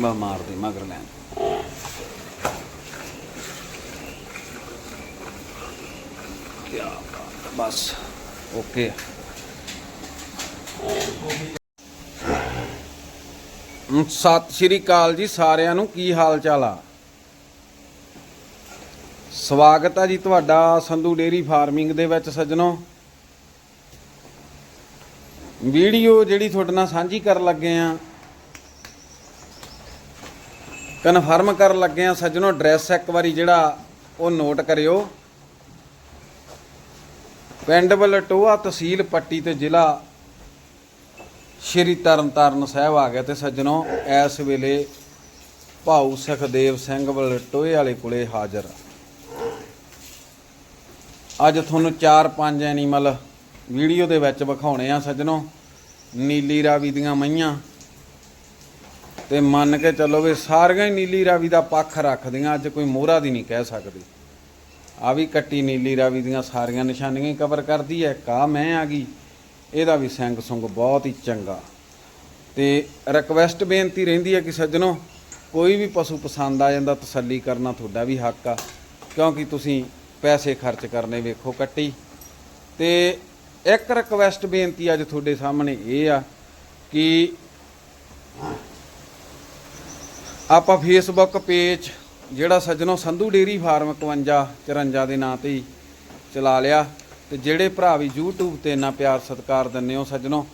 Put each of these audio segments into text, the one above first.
ਬਾ ਮਾਰ ਦੇ, ਮਗਰ ਲੈਣ ਕੀ ਬਸ, ਓਕੇ। ਸਤਿ ਸ਼੍ਰੀ ਅਕਾਲ ਜੀ ਸਾਰਿਆਂ ਨੂੰ, ਕੀ ਹਾਲ ਚਾਲ ਆ? ਸਵਾਗਤ ਆ ਜੀ ਤੁਹਾਡਾ ਸੰਧੂ ਡੇਰੀ ਫਾਰਮਿੰਗ ਦੇ ਵਿੱਚ ਸੱਜਣੋ। ਵੀਡੀਓ ਜਿਹੜੀ ਤੁਹਾਡੇ ਨਾਲ ਸਾਂਝੀ ਕਰਨ ਲੱਗੇ ਆ ਕਨਫਰਮ ਕਰਨ ਲੱਗੇ ਆ ਸੱਜਣੋ ਐਡਰੈਸ ਇੱਕ ਵਾਰੀ ਜਿਹੜਾ ਉਹ ਨੋਟ ਕਰਿਓ। ਪਿੰਡ ਬਲਟੋਆ ਤਹਿਸੀਲ ਪੱਟੀ ਤੇ ਜ਼ਿਲ੍ਹਾ ਸ਼੍ਰੀ ਤਰਨਤਾਰਨ ਸਾਹਿਬ ਆ ਗਿਆ ਤੇ ਸੱਜਣੋ, ਇਸ ਵੇਲੇ ਭਾਊ ਸੁਖਦੇਵ ਸਿੰਘ ਬਲਟੋਏ ਵਾਲੇ ਕੋਲੇ ਹਾਜ਼ਰ ਅੱਜ ਤੁਹਾਨੂੰ 4-5 ਐਨੀਮਲ ਵੀਡੀਓ ਦੇ ਵਿੱਚ ਵਿਖਾਉਣੇ ਆ ਸੱਜਣੋ, ਨੀਲੀ ਰਾਵੀ ਦੀਆਂ ਮਈਆਂ। ਤੇ ਮੰਨ ਕੇ ਚੱਲੋ ਵੀ ਸਾਰੀਆਂ ਹੀ ਨੀਲੀ ਰਾਵੀ ਦਾ ਪੱਖ ਰੱਖਦੀਆਂ, ਅੱਜ ਕੋਈ ਮੋਹਰਾ ਦੀ ਨਹੀਂ ਕਹਿ ਸਕਦੀ। ਆ ਵੀ ਕੱਟੀ ਨੀਲੀ ਰਾਵੀ ਦੀਆਂ ਸਾਰੀਆਂ ਨਿਸ਼ਾਨੀਆਂ ਹੀ ਕਵਰ ਕਰਦੀ ਹੈ ਕਾ ਮੈਂ ਆ ਗਈ। ਇਹਦਾ ਵੀ ਸਿੰਗ ਸੁੰਗ ਬਹੁਤ ਹੀ ਚੰਗਾ। ਤੇ ਰਿਕਵੈਸਟ ਬੇਨਤੀ ਰਹਿੰਦੀ ਹੈ ਕਿ ਸੱਜਣੋ, ਕੋਈ ਵੀ ਪਸ਼ੂ ਪਸੰਦ ਆ ਜਾਂਦਾ, ਤਸੱਲੀ ਕਰਨਾ ਤੁਹਾਡਾ ਵੀ ਹੱਕ ਆ, ਕਿਉਂਕਿ ਤੁਸੀਂ ਪੈਸੇ ਖਰਚ ਕਰਨੇ ਵੇਖੋ ਕੱਟੀ। ਤੇ ਇੱਕ ਰਿਕਵੈਸਟ ਬੇਨਤੀ ਅੱਜ ਤੁਹਾਡੇ ਸਾਹਮਣੇ ਇਹ ਆ ਕਿ ਆਪਾਂ ਫੇਸਬੁੱਕ ਪੇਜ ਜਿਹੜਾ ਸੱਜਣੋ ਸੰਧੂ ਡੇਰੀ ਫਾਰਮ 51 54 ਦੇ ਨਾਂ ਤੇ ਹੀ ਚਲਾ ਲਿਆ ਤੇ ਜਿਹੜੇ ਭਰਾ ਵੀ YouTube ਤੇ ਇੰਨਾ ਪਿਆਰ ਸਤਿਕਾਰ ਦਿੰਦੇ ਹੋ ਸੱਜਣੋ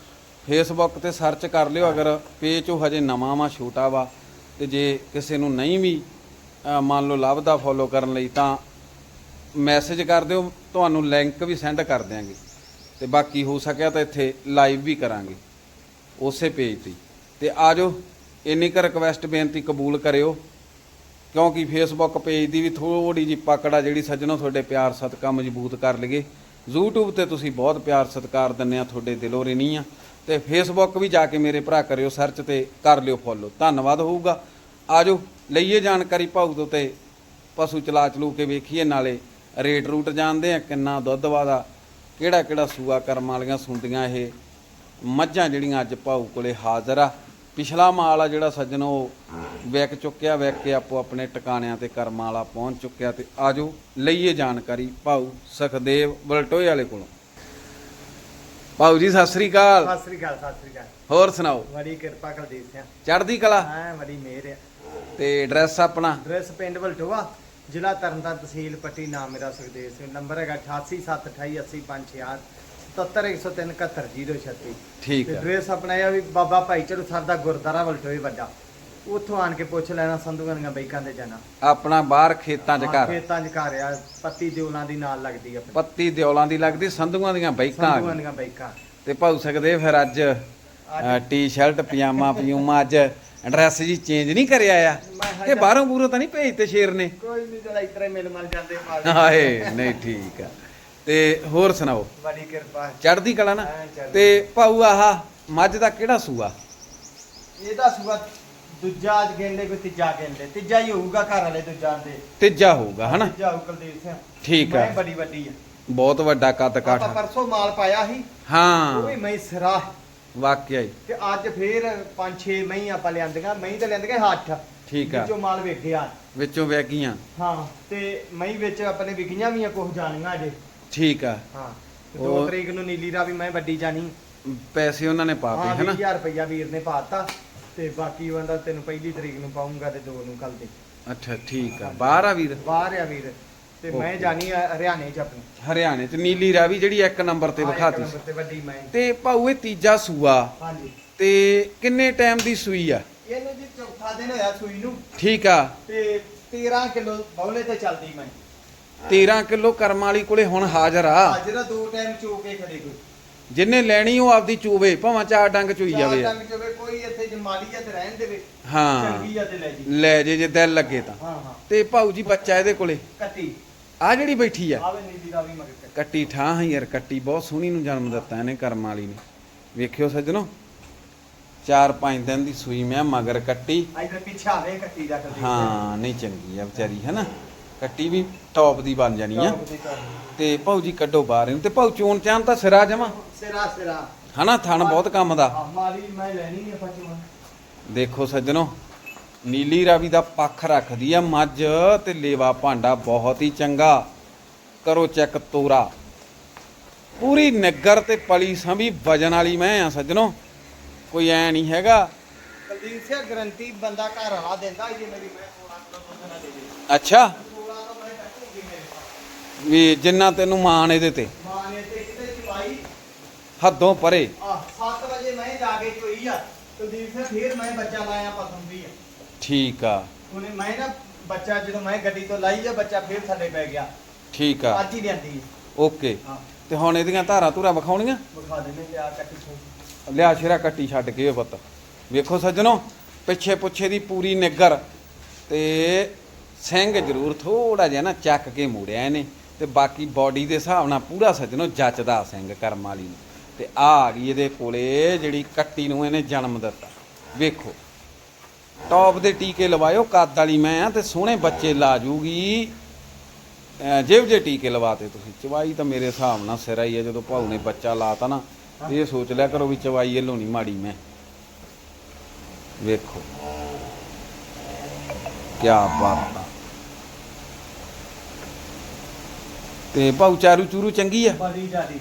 ਫੇਸਬੁੱਕ ਤੇ ਸਰਚ ਕਰ ਲਿਓ ਅਗਰ ਪੇਜ ਉਹ ਹਜੇ ਨਵਾਂ ਵਾ, ਛੋਟਾ ਵਾ ਤੇ ਜੇ ਕਿਸੇ ਨੂੰ ਨਹੀਂ ਵੀ ਮੰਨ ਲਓ ਲੱਭਦਾ ਫੋਲੋ ਕਰਨ ਲਈ ਤਾਂ ਮੈਸੇਜ ਕਰ ਦਿਓ, ਤੁਹਾਨੂੰ ਲਿੰਕ ਵੀ ਸੈਂਡ ਕਰ ਦਿਆਂਗੇ ਤੇ ਬਾਕੀ ਹੋ ਸਕਿਆ ਤਾਂ ਇੱਥੇ ਲਾਈਵ ਵੀ ਕਰਾਂਗੇ, ਉਸੇ ਪੇਜ ਤੇ ਹੀ। ਤੇ ਆਜੋ ਇੰਨੀ ਕੁ ਰਿਕਵੈਸਟ ਬੇਨਤੀ ਕਬੂਲ ਕਰਿਓ, ਕਿਉਂਕਿ ਫੇਸਬੁੱਕ ਪੇਜ ਦੀ ਵੀ ਥੋੜੀ ਜਿਹੀ ਪਕੜ ਆ ਜਿਹੜੀ ਸੱਜਣੋ ਤੁਹਾਡੇ ਪਿਆਰ ਸਤਿਕਾਰ ਮਜ਼ਬੂਤ ਕਰ ਲਈਏ। YouTube ਤੇ ਤੁਸੀਂ ਬਹੁਤ ਪਿਆਰ ਸਤਿਕਾਰ ਦਿੰਦੇ ਆ, ਤੁਹਾਡੇ ਦਿਲੋਂ ਰਿਣੀ ਆ। ਤੇ ਫੇਸਬੁੱਕ ਵੀ ਜਾ ਕੇ ਮੇਰੇ ਭਰਾ ਕਰਿਓ ਸਰਚ ਤੇ ਕਰ ਲਿਓ ਫੋਲੋ ਧੰਨਵਾਦ ਹੋਊਗਾ। ਆਜੋ, ਲਈਏ ਜਾਣਕਾਰੀ ਭਾਊ ਤੋਂ ਤੇ ਪਸ਼ੂ ਚਲਾ ਚਲੂ ਕੇ ਵੇਖੀਏ, ਨਾਲੇ ਰੇਟ ਰੂਟ ਜਾਣਦੇ ਆ, ਕਿੰਨਾ ਦੁੱਧ ਵਾਦਾ ਕਿਹੜਾ ਕਿਹੜਾ ਸੂਆ ਕਰਮ ਵਾਲੀਆਂ ਸੁੰਦੀਆਂ ਇਹ ਮੱਝਾਂ ਜਿਹੜੀਆਂ ਅੱਜ ਭਾਊ ਕੋਲੇ ਹਾਜ਼ਰ ਆ। ਪਿਛਲਾ ਮਾਲ ਆ ਜਿਹੜਾ ਸੱਜਣ ਉਹ ਵਿਕ ਚੁੱਕਿਆ ਵਿਕ ਕੇ ਆਪੋ ਆਪਣੇ ਟਿਕਾਣਿਆਂ ਤੇ ਕਰਮ ਵਾਲਾ ਪਹੁੰਚ ਚੁੱਕਿਆ ਤੇ ਆਜੋ ਲਈਏ ਜਾਣਕਾਰੀ ਭਾਊ ਸੁਖਦੇਵ ਬਲਟੋਏ ਵਾਲੇ ਕੋਲੋਂ। ਭਾਊ ਜੀ ਸਤਿ ਸ੍ਰੀ ਅਕਾਲ। ਸਤਿ ਸ੍ਰੀ ਅਕਾਲ ਸਤਿ ਸ੍ਰੀ ਅਕਾਲ। ਹੋਰ ਸੁਣਾਓ? ਬੜੀ ਕਿਰਪਾ ਕੁਲਦੀਪ ਸਿੰਘ ਚੜ੍ਹਦੀ ਕਲਾ? ਹਾਂ ਬੜੀ ਮਿਹਰ ਹੈ ਤੇ ਐਡਰੈਸ ਆਪਣਾ? ਡਰੈਸ ਪਿੰਡ ਵਲਟੋਆ ਜ਼ਿਲ੍ਹਾ ਤਰਨਤਾਰਨ ਤਹਿਸੀਲ ਪੱਟੀ ਨਾਮ ਮੇਰਾ ਸੁਖਦੇਵ ਸਿੰਘ। ਨੰਬਰ ਹੈਗਾ 88788550 70103 ਠੀਕ ਤੇ ਆ। ਡਰੈਸ ਆਪਣਾ ਇਹ ਆ ਵੀ ਬਾਬਾ ਭਾਈ ਚਲੋ ਸਰ ਦਾ ਗੁਰਦਾਰਾ ਵਲਟੋਏ ਵੱਡਾ। ਉੱਥੋਂ ਆਣ ਕੇ ਪੁੱਛ ਲੈਣਾ ਸੰਧੂਆਂ ਦੀਆਂ ਬਈਕਾਂ ਤੇ ਜਾਣਾ। ਆਪਣਾ ਬਾਹਰ ਖੇਤਾਂ 'ਚ ਹਾਂ, ਘਰ। ਖੇਤਾਂ 'ਚ ਘਰ ਆ ਪੱਤੀ ਦਿਉਲਾਂ ਦੀ ਨਾਲ ਲੱਗਦੀ ਆਪਣੀ। ਪੱਤੀ ਦਿਓਲਾਂ ਦੀ ਲੱਗਦੀ ਸੰਧੂਆਂ ਦੀਆਂ ਬਾਈਕਾਂ ਆ ਸੰਧੂਆਂ ਗਈਆਂ। ਦੀਆਂ ਬਈਕਾਂ ਤੇ ਭਾਊ ਸਕਦੇ ਫਿਰ ਅੱਜ ਟੀ-ਸ਼ਰਟ ਪਜਾਮਾ ਪਜੂਮਾ ਅੱਜ ਐਡਰੈਸ ਜੀ ਚੇਂਜ ਨਹੀਂ ਕਰਿਆ ਆ। ਇਹ ਬਾਹਰੋਂ ਬੂਰੋਂ ਤਾਂ ਨਹੀਂ ਭੇਜਤੇ ਸ਼ੇਰ ਨੇ? ਕੋਈ ਨਹੀਂ ਜਰਾ ਇਤਰੇ ਮਿਲ ਮਲ ਜਾਂਦੇ ਮਾਲ। ਹਾਏ ਨਹੀਂ ਠੀਕ ਆ। ਤੇ ਹੋਰ ਸੁਣਾਓ? ਬੜੀ ਕਿਰਪਾ। ਚੜ੍ਹਦੀ ਕਲਾ ਨਾ? ਚੜ੍ਹਦੀ। ਤੇ ਭਾਊ ਆਹ ਮੱਝ ਦਾ ਕਿਹੜਾ ਸੂਆ? ਇਹਦਾ ਸੂਆ ਦੂਜਾ ਅੱਜ ਕਹਿੰਦੇ ਕੋਈ ਤੀਜਾ ਕਹਿੰਦੇ। ਤੀਜਾ ਹੀ ਹੋਊਗਾ ਘਰ ਵਾਲੇ ਦੂਜਾ ਦੇ। ਤੀਜਾ ਹੋਊਗਾ ਹਨਾ? ਤੀਜਾ ਹੋਊ ਕੁਲਦੀਪ ਸਿੰਘ। ਠੀਕ ਆ। ਮੈਂ ਬੜੀ ਵੱਡੀ ਆ। ਬਹੁਤ ਵੱਡਾ ਕੱਦ ਆਪਾਂ ਕਾਠ ਪਰਸੋਂ ਮਾਲ ਪਾਇਆ ਸੀ। ਉਹ ਵੀ ਹਾਂ ਮੈਂ ਸਿਰਾ ਵਾਕਿਆ ਹੀ। ਤੇ ਅੱਜ ਫੇਰ 5-6 ਮਹੀਂ ਆਪਾਂ ਲਿਆਂਦੀਆਂ। ਮਹੀਂ ਤੇ ਲਿਆਂਦੀਆਂ ਹੱਠ ਠੀਕ ਆ। ਵਿੱਚੋਂ ਮਾਲ ਵੇਖਿਆ। ਵਿੱਚੋਂ ਵੈਗੀਆਂ ਹਾਂ ਤੇ ਮਹੀਂ ਵਿੱਚ ਆਪਣੇ ਵਿਕੀਆਂ ਵੀ ਆ ਕੁਝ ਜਾਣੀਆਂ ਅਜੇ। ਠੀਕ ਆ। ਹਾਂ ਤੇ ਦੋ ਉਹ- ਤਰੀਕ ਨੂੰ ਨੀਲੀ ਦਾ ਵੀ ਮੈਂ ਵੱਡੀ ਜਾਣੀ ਪੈਸੇ ਉਹਨਾਂ ਨੇ ਹਾਂ ਪਾਤੇ ਹਨਾ 20000 ਰੁਪਇਆ ਵੀਰ ਨੇ ਪਾਤਾ ਤੇ ਬਾਕੀ ਕਹਿੰਦਾ ਤੈਨੂੰ ਪਹਿਲੀ ਤਰੀਕ ਨੂੰ ਪਾਉਂਗਾ ਤੇ ਦੋ ਨੂੰ ਕੱਲ ਦੇ। ਅੱਛਾ ਠੀਕ ਆ। ਬਾਹਰ ਆ ਵੀਰ? ਬਾਹਰ ਆ ਵੀਰ ਤੇ ਮੈਂ. ਜਾਣੀ ਆ ਹਰਿਆਣੇ ਚ ਆਪਣੀ। ਹਰਿਆਣੇ ਚ। ਨੀਲੀ ਰਾਵੀ ਜਿਹੜੀ ਇੱਕ ਨੰਬਰ ਤੇ ਹਾਂ, ਇੱਕ ਵਿਖਾਤੀ ਨੰਬਰ ਤੇ ਵੱਡੀ ਮੈਂ। ਤੇ ਭਾਊ ਇਹ ਤੀਜਾ ਸੂਆ। ਹਾਂਜੀ। ਤੇ ਕਿੰਨੇ ਟਾਈਮ ਦੀ ਸੂਈ ਆ? ਇਹਨੂੰ ਜੀ ਚੌਥਾ ਦਿਨ ਹੋਇਆ ਸੂਈ ਨੂੰ। ਠੀਕ ਆ। ਤੇ 13 ਕਿਲੋ ਬੌਲੇ ਤੇ ਚੱਲਦੀ ਮੈਂ। 13 ਕਿਲੋ ਕਰਮ ਵਾਲੀ ਕੋਲੇ ਹੁਣ ਹਾਜ਼ਰ ਆ। ਅੱਜ ਦਾ ਦੋ ਟਾਈਮ ਚੋ ਕੇ ਖੜੇ ਕੋਈ। ਜਿੰਨੇ ਲੈਣੀ ਉਹ ਆਪਦੀ ਚੂਵੇ ਭਾਵੇਂ ਚਾਰ ਡੰਗ ਚੂਈ ਚਾਰ ਜਾਵੇ ਡੰਗ ਚੋਵੇ ਕੋਈ ਇੱਥੇ ਜਮਾਲੀ ਤੇ ਰਹਿਣ ਦੇਵੇ। ਹਾਂ। ਚੰਗੀ ਆ ਤੇ ਲੈ ਜੀ। ਲੈ ਜੇ ਜੇ ਦਿਲ ਲੱਗੇ ਤਾਂ। ਹਾਂ ਹਾਂ। ਤੇ ਭਾਊ ਜੀ ਬੱਚਾ ਇਹਦੇ ਕੋਲੇ। ਕੱਟੀ। ਆ ਜਿਹੜੀ ਬੈਠੀ ਆ। ਆਵੇ ਨੀਲੀ ਦਾ ਵੀ ਮਗਰ ਕੱਟੀ। ਕੱਟੀ ਠਾਂ ਹੀ ਯਾਰ ਕੱਟੀ ਬਹੁਤ ਸੋਹਣੀ ਨੂੰ ਜਨਮ ਦਿੱਤਾ ਇਹਨੇ ਕਰਮ ਵਾਲੀ ਨੇ। ਵੇਖਿਓ ਸੱਜਣੋ। 4-5 ਦਿਨ ਦੀ ਸੂਈ ਮੈਂ ਮਗਰ ਕੱਟੀ। ਇੱਧਰ ਪਿੱਛੇ ਆਵੇ ਕੱਟੀ ਦਾ ਕਦੀ ਹਾਂ ਨਹੀਂ ਚੰਗੀ ਆ ਵਿਚਾਰੀ ਹੈਨਾ ਕੱਟੀ ਵੀ ਟੌਪ ਦੀ ਬਣ ਜਾਣੀ ਆ। ਤੇ ਭਾਊ ਜੀ ਕੱਢੋ ਬਾਹਰ ਇਹਨੂੰ। ਤੇ ਭਾਊ ਚੋਣ ਚਾਨ ਤਾਂ ਸਿਰਾ ਜਮਾ। ਸਿਰਾ ਸਿਰਾ। ਹਨਾ ਥਣ ਬਹੁਤ ਕੰਮ ਦਾ। ਮਾਲੀ ਮੈਂ ਲੈਣੀ ਨਹੀਂ ਪਚਵਾ ਦੇਖੋ ਸੱਜਣੋ ਨੀਲੀ ਰਾਵੀ ਦਾ ਪੱਖ ਰੱਖਦੀ ਆ ਮੱਝ ਤੇ ਲੇਵਾ ਭਾਂਡਾ ਬਹੁਤ ਹੀ ਚੰਗਾ। ਕਰੋ ਚੈੱਕ ਤੋਰਾ। ਪੂਰੀ ਨਿੱਗਰ ਤੇ ਪਲੀ ਸੰਭੀ ਵਜਨ ਵਾਲੀ ਮੈਂ ਆ ਸੱਜਣੋ। ਕੋਈ ਐ ਨਹੀਂ ਹੈਗਾ। ਕੁਲਦੀਪ ਸਿੰਘ ਗਰੰਟੀ ਬੰਦਾ ਘਰ ਵਾਲਾ ਦਿੰਦਾ ਜੇ ਮੇਰੀ ਮੈਂ 16 ਕਿਲੋ ਦੁੱਧ ਨਾ ਦੇ ਦੇ। ਅੱਛਾ 16 ਤੋਂ ਮੈਂ ਕੱਟੂਗੀ ਮੇਰੇ ਕੋਲ ਵੀ ਜਿੰਨਾ ਤੈਨੂੰ ਮਾਣ ਇਹਦੇ ਤੇ। ਮਾਂ ਨੇ ਤੇ ਕਿਤੇ ਚਵਾਈ ਹੱਦੋਂ ਪਰੇ। ਆ 7 ਵਜੇ ਮੈਂ ਜਾ ਕੇ ਚੋਈ ਆ ਕੁਲਦੀਪ ਸਿੰਘ ਫੇਰ ਮੈਂ ਬੱਚਾ ਲਾਇਆ ਪਸੰਦੀ ਆ। ਠੀਕ ਆ। ਉਹਨੇ ਮੈਂ ਨਾ ਬੱਚਾ ਜਦੋਂ ਮੈਂ ਗੱਡੀ ਤੋਂ ਲਾਈ ਆ ਬੱਚਾ ਫੇਰ ਥੱਲੇ ਪੈ ਗਿਆ। ਠੀਕ ਆ। ਅੱਜ ਹੀ ਲਿਆਂਦੀ ਓਕੇ। ਹਾਂ। ਤੇ ਹੁਣ ਇਹਦੀਆਂ ਧਾਰਾਂ ਧੁਰਾ ਵਿਖਾਉਣੀਆਂ? ਵਿਖਾ ਦਿੰਦੇ ਲਿਆ ਕੱਟੀ ਛੋ ਲਿਆ ਸ਼ੇਰਾ ਕੱਟੀ ਛੱਡ ਕੇ ਇਹ ਪੁੱਤ। ਵੇਖੋ ਸੱਜਣੋ ਪਿੱਛੇ ਪੁੱਛੇ ਦੀ ਪੂਰੀ ਨਿੱਗਰ। ਤੇ ਸਿੰਘ ਜ਼ਰੂਰ ਥੋੜਾ ਜਿਹਾ ਨਾ ਚੱਕ ਕੇ ਮੋੜਿਆ ਇਹਨੇ। ਤੇ ਬਾਕੀ ਬਾਡੀ ਦੇ ਹਿਸਾਬ ਨਾਲ ਪੂਰਾ ਸੱਜਣੋ ਜੱਚਦਾ ਸਿੰਘ ਕਰਮ ਵਾਲੀ ਨੂੰ। ਤੇ ਆ ਆ ਗਈ ਇਹਦੇ ਕੋਲੇ ਜਿਹੜੀ ਕੱਟੀ ਨੂੰ ਇਹਨੇ ਜਨਮ ਦਿੱਤਾ। ਵੇਖੋ। ਟੌਪ ਦੇ ਟੀਕੇ ਲਵਾਇਓ, ਕੱਦ ਵਾਲੀ ਮੈਂ ਆ ਤੇ ਸੋਹਣੇ ਬੱਚੇ ਲਾ ਜੂਗੀ। ਅਹ ਜਿਹੋ ਜਿਹੇ ਟੀਕੇ ਲਵਾਤੇ ਤੁਸੀਂ। ਚਵਾਈ ਤਾਂ ਮੇਰੇ ਹਿਸਾਬ ਨਾਲ ਸਿਰਾ ਹੀ ਹੈ ਜਦੋਂ ਭਾਊ ਨੇ ਬੱਚਾ ਲਾਤਾ ਨਾ ਇਹ ਸੋਚ ਲਿਆ ਕਰੋ ਵੀ ਚਵਾਈ ਇਹ ਲੋਣੀ ਮਾੜੀ ਮੈਂ। ਵੇਖੋ। ਕੀ ਬਾਤ ਤੇ ਭਾਊ ਚਾਰੂ ਚੂਰੂ ਚੰਗੀ ਆ? ਬੜੀ ਜਿਆਦੀ।